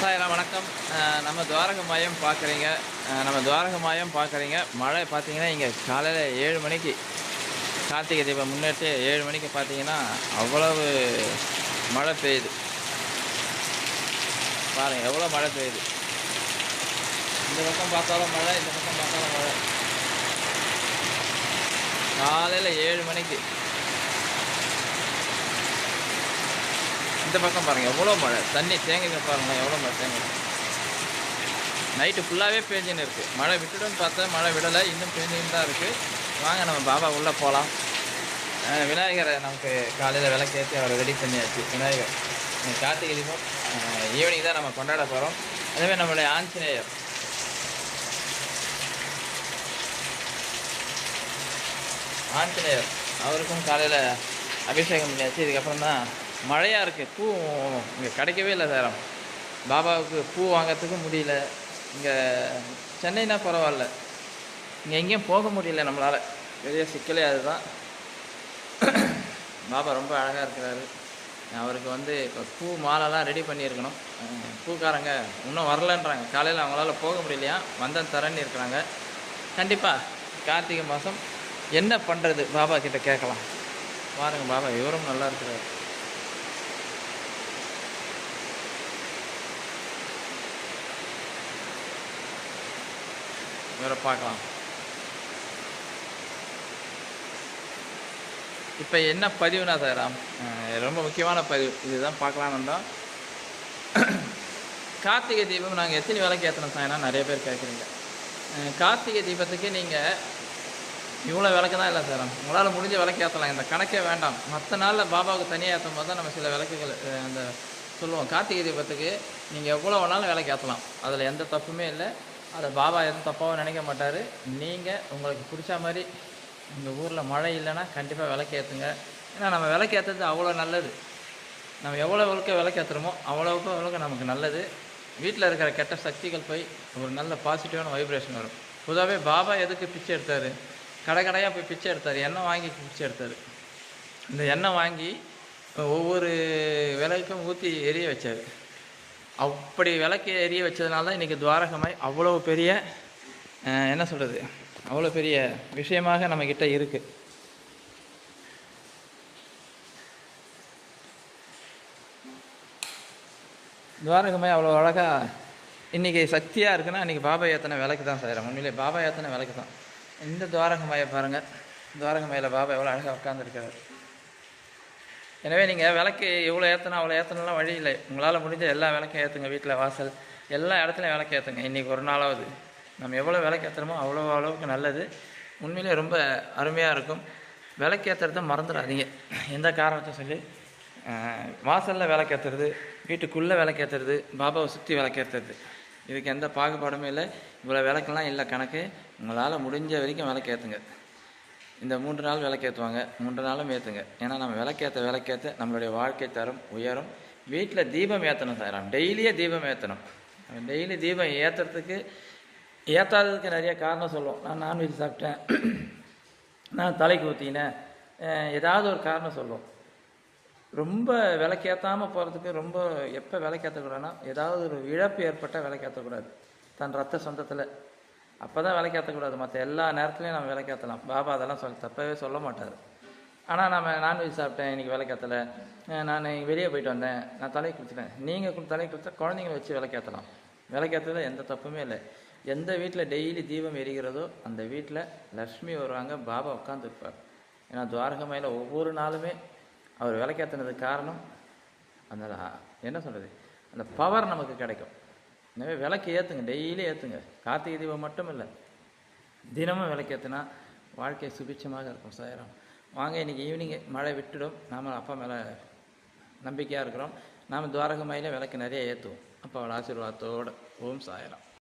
சாயலாம் வணக்கம். நம்ம துவாரக மாயம் பார்க்குறீங்க. நம்ம துவாரக மாயம் பார்க்குறீங்க. மழை பார்த்தீங்கன்னா இங்கே காலையில் ஏழு மணிக்கு கார்த்திகை தீபம் முன்னிட்டு ஏழு மணிக்கு பார்த்தீங்கன்னா அவ்வளவு மழை பெய்யுது. பாருங்கள் எவ்வளோ மழை பெய்யுது. இந்த பக்கம் பார்த்தாலும் மழை இந்த பக்கம் பார்த்தாலும் மழை. காலையில் ஏழு மணிக்கு இந்த பக்கம் பாருங்கள் எவ்வளோ மழை? தண்ணி தேங்குங்க பாருங்கள் எவ்வளோ மழை தேங்குது நைட்டு ஃபுல்லாகவே பேஞ்சின்னு இருக்குது மழை விட்டுடுன்னு பார்த்தா மழை விடலை இன்னும் பேஞ்சின்னு தான் இருக்குது வாங்க நம்ம பாபா உள்ளே போகலாம் விநாயகரை நமக்கு காலையில் விளக்கேற்றி அவரை ரெடி பண்ணியாச்சு. விநாயகர் இந்த கார்த்திகை தீபம் ஈவினிங் தான் நம்ம கொண்டாட போகிறோம் அதேமாதிரி நம்மளுடைய ஆஞ்சநேயர். ஆஞ்சநேயர் அவருக்கும் காலையில் அபிஷேகம் பண்ணியாச்சு. இதுக்கப்புறம் தான் மழையாக இருக்குது பூ இங்கே கிடைக்கவே இல்லை சார். பாபாவுக்கு பூ வாங்கிறதுக்கும் முடியல. இங்கே சென்னைனா பரவாயில்ல. இங்கே எங்கேயும் போக முடியல நம்மளால். பெரிய சிக்கலே அதுதான். பாபா ரொம்ப அழகாக இருக்கிறாரு. அவருக்கு வந்து இப்போ பூ மாலைலாம் ரெடி பண்ணியிருக்கணும். பூக்காரங்க இன்னும் வரலன்றாங்க. காலையில் அவங்களால போக முடியலையா? வந்தன் தரேன்னு இருக்கிறாங்க. கண்டிப்பாக கார்த்திகை மாதம் என்ன பண்ணுறது பாபா கிட்டே கேட்கலாம். பாருங்கள் பாபா இவரும் நல்லா இருக்கிறார். இவரை பார்க்கலாம். இப்போ என்ன பதிவுனா சாராம் ரொம்ப முக்கியமான பதிவு. இதுதான் பார்க்கலான்னு தான் கார்த்திகை தீபம் நாங்கள் எத்தனை விலைக்கு ஏற்றணும் சாயனா நிறைய பேர் கேட்குறீங்க கார்த்திகை தீபத்துக்கு நீங்கள் இவ்வளோ விளக்கு தான் இல்லை சார் உங்களால் முடிஞ்ச விளக்கு ஏற்றலாம் இந்த கணக்கே வேண்டாம். மற்ற நாளில் பாபாவுக்கு தனியாக ஏற்றும் போது தான் நம்ம சில விளக்குகள் அந்த சொல்லுவோம். கார்த்திகை தீபத்துக்கு நீங்கள் எவ்வளோ வேணாலும் விளக்கு ஏற்றலாம் அதில் எந்த தப்புமே இல்லை. அதை பாபா எதுவும் தப்பாகவும் நினைக்க மாட்டார். நீங்கள் உங்களுக்கு பிடிச்ச மாதிரி உங்கள் ஊரில் மழை இல்லைன்னா கண்டிப்பாக விளக்கு ஏற்றுங்க ஏன்னா நம்ம விளக்கு ஏற்றுறது அவ்வளோ நல்லது. நம்ம எவ்வளோ எவ்வளோக்கு விளக்கு அவ்வளோவுக்கு அவ்வளோக்கு நமக்கு நல்லது. வீட்டில் இருக்கிற கெட்ட சக்திகள் போய் ஒரு நல்ல பாசிட்டிவான வைப்ரேஷன் வரும். பொதுவாகவே பாபா எதுக்கு பிச்சை எடுத்தார்? கடை கடையாக போய் பிச்சை எடுத்தார். எண்ணெய் வாங்கி பிச்சை எடுத்தார். இந்த எண்ணெய் வாங்கி ஒவ்வொரு விலைக்கும் ஊற்றி எரிய வச்சார். அப்படி விளக்கு எரிய வச்சதுனால தான் இன்றைக்கி துவாரகமாய் அவ்வளோ பெரிய என்ன சொல்கிறது அவ்வளோ பெரிய விஷயமாக நம்மக்கிட்ட இருக்குது துவாரகமாய் அவ்வளோ அழகாக இன்றைக்கி சக்தியாக இருக்குன்னா இன்றைக்கி பாபா ஏத்தனை விளக்கு தான் செய்கிறோம் உண்மையிலே பாபா ஏத்தனை விளக்கு தான். இந்த துவாரகமாயை பாருங்கள் துவாரகமாயில் பாபா எவ்வளோ அழகாக உட்காந்துருக்காரு எனவே நீங்கள் விளக்கு எவ்வளோ ஏற்றணும் அவ்வளோ ஏற்றணும்லாம் வழி இல்லை. உங்களால் முடிஞ்ச எல்லா விளக்கும் ஏற்றுங்க வீட்டில் வாசல் எல்லா இடத்துலையும் விளக்கு ஏற்றுங்க இன்றைக்கி ஒரு நாளாவது. நம்ம எவ்வளோ விளக்கு ஏற்றுறோமோ அவ்வளோ அளவுக்கு நல்லது. உண்மையிலே ரொம்ப அருமையாக இருக்கும். விளக்கு ஏற்றுறத மறந்துடாதீங்க. எந்த காரணத்தை சொல்லி? வாசலில் விளக்கேற்றுறது வீட்டுக்குள்ளே விளக்கேற்றுறது பாபாவை சுற்றி விளக்கேற்றுறது இதுக்கு எந்த பாகுபாடுமே இல்லை. இவ்வளோ விளக்கெல்லாம் இல்லை கணக்கு. உங்களால் முடிஞ்ச வரைக்கும் விளக்கேற்றுங்க இந்த மூன்று நாள் விளக்கேற்றுவாங்க மூன்று நாளும் ஏற்றுங்க ஏன்னா நம்ம விளக்கேற்ற விளக்கேற்ற நம்மளுடைய வாழ்க்கை தரம் உயரும். வீட்டில் தீபம் ஏற்றணும் சார். டெய்லியே தீபம் ஏற்றணும் டெய்லி தீபம் ஏற்றுறதுக்கு ஏற்றாததுக்கு நிறைய காரணம் சொல்லுவோம். நான் நான்வெஜ் சாப்பிட்டேன். நான் தலைக்கு ஊற்றினேன் ஏதாவது ஒரு காரணம் சொல்லுவோம். ரொம்ப விளக்கேற்றாமல் போகிறதுக்கு ரொம்ப எப்போ விளக்கேற்றக்கூடாதுன்னா ஏதாவது ஒரு இழப்பு ஏற்பட்டால் விளக்கேற்றக்கூடாது தன் ரத்த சொந்தத்தில். அப்போ தான் விளக்கேற்றக்கூடாது மற்ற எல்லா நேரத்துலையும் நம்ம விளக்கேற்றலாம் பாபா அதெல்லாம் சொல்ல தப்பவே சொல்ல மாட்டார். ஆனால் நம்ம நான்வெஜ் சாப்பிட்டேன் இன்றைக்கி விளக்கேற்றலை நான் வெளியே போயிட்டு வந்தேன். நான் தலையை குளிச்சிட்டேன். நீங்கள் தலைக்கு குளிச்சா குழந்தைங்கள வச்சு விளக்கேற்றலாம் விளக்கேற்றதுல எந்த தப்புமே இல்லை. எந்த வீட்டில் டெய்லி தீபம் எரிகிறதோ அந்த வீட்டில் லக்ஷ்மி வருவாங்க பாபா உட்காந்துருப்பார் ஏன்னா துவாரகமையில் ஒவ்வொரு நாளுமே அவர் விளக்கேற்றினதுக்கு காரணம் அந்த என்ன சொல்கிறது அந்த பவர் நமக்கு கிடைக்கும். எனவே விளக்கு ஏற்றுங்க டெய்லி ஏற்றுங்க கார்த்திகை தீபம் மட்டும் இல்லை தினமும் விளக்கு ஏற்றுனா வாழ்க்கை சுபிட்சமாக இருக்கும் சாயிரம். வாங்க இன்றைக்கி ஈவினிங் மழை விட்டுடும். நாம் அப்பா மேலே நம்பிக்கையாக இருக்கிறோம். நாம் துவாரகமாயிலே விளக்கு நிறைய ஏற்றுவோம் அப்பாவோட அவள் ஆசீர்வாதத்தோடு. ஓம் சாயிரம்.